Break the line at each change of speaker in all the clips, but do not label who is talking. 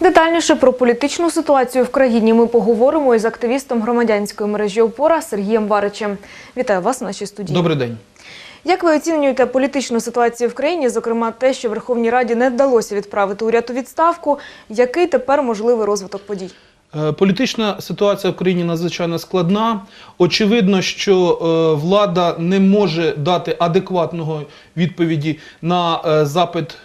Детальніше про політичну ситуацію в країні ми поговоримо із активістом громадянської мережі Опора Сергієм Варичем. Вітаю вас в нашій студії.
Добрий день.
Як ви оцінюєте політичну ситуацію в країні, зокрема те, що Верховній Раді не вдалося відправити уряд у відставку? Який тепер можливий розвиток подій?
Е, Політична ситуація в країні надзвичайно складна. Очевидно, що е, влада не може дати адекватного відповіді на е, запит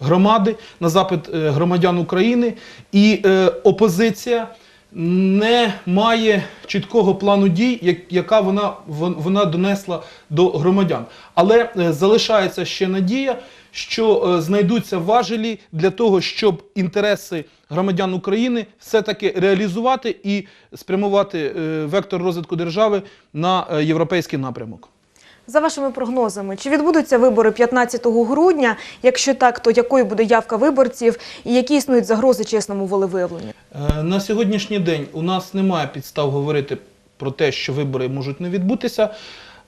громади, на запит е, громадян України, і е, опозиція не має чіткого плану дій, як- яка вона, вона донесла до громадян. Але е, залишається ще надія, що знайдуться важелі для того, щоб інтереси громадян України все-таки реалізувати і спрямувати вектор розвитку держави на європейський напрямок.
За вашими прогнозами, чи відбудуться вибори 15 грудня? Якщо так, то якою буде явка виборців і які існують загрози чесному волевиявленню?
Е, На сьогоднішній день у нас немає підстав говорити про те, що вибори можуть не відбутися,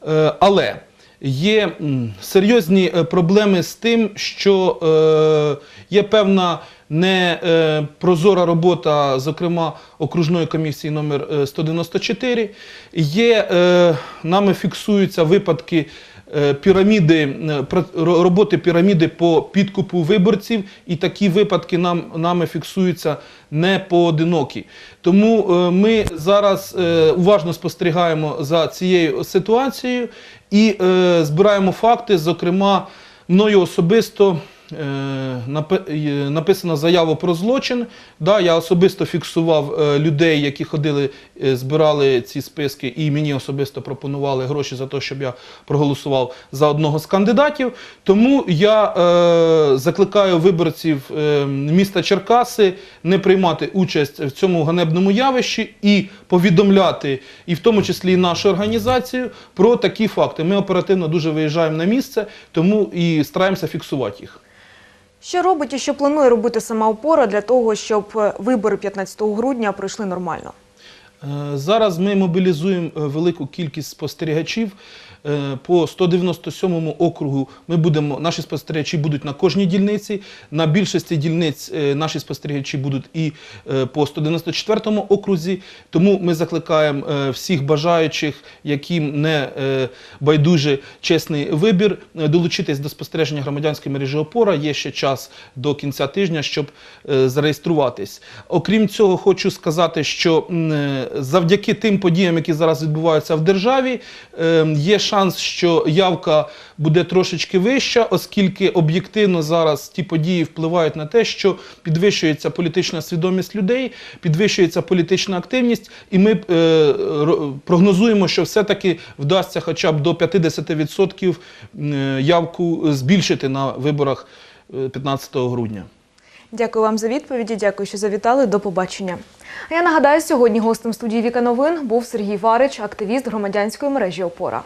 Е, але є серйозні е, проблеми з тим, що є певна непрозора робота, зокрема окружної комісії номер е, 194. Є е, нами фіксуються випадки е, піраміди е, роботи піраміди по підкупу виборців, і такі випадки нам нами фіксуються не поодинокі. Тому е, ми зараз е, уважно спостерігаємо за цією ситуацією і е, збираємо факти, зокрема, мною особисто. Е, е, Написано заяву про злочин. Да, я особисто фіксував е, людей, які ходили, збирали ці списки, і мені особисто пропонували гроші за те, щоб я проголосував за одного з кандидатів. Тому я е, закликаю виборців міста Черкаси не приймати участь в цьому ганебному явищі і повідомляти, і в тому числі і нашу організацію, про такі факти. Ми оперативно дуже виїжджаємо на місце, тому і стараємося фіксувати їх.
Що робить і що планує робити сама опора для того, щоб е, вибори 15 грудня пройшли нормально?
Е, Зараз ми мобілізуємо е, велику кількість спостерігачів. Е, По 197 округу ми будемо, наші спостерігачі будуть на кожній дільниці. На більшості дільниць наші спостерігачі будуть і по 194 окрузі. Тому ми закликаємо всіх бажаючих, яким не байдуже чесний вибір, долучитись до спостереження громадянської мережі опора. Є ще час до кінця тижня, щоб зареєструватись. Окрім цього, хочу сказати, що завдяки тим подіям, які зараз відбуваються в державі, е, є шанс, що явка буде трошечки вища, оскільки об'єктивно зараз ті події впливають на те, що підвищується політична свідомість людей, підвищується політична активність, і ми е, прогнозуємо, що все-таки вдасться хоча б до 50% явку збільшити на виборах е, 15 грудня.
Дякую вам за відповіді. Дякую, що завітали. До побачення. А я нагадаю, сьогодні гостем студії Віка Новин був Сергій Варич, активіст громадянської мережі Опора.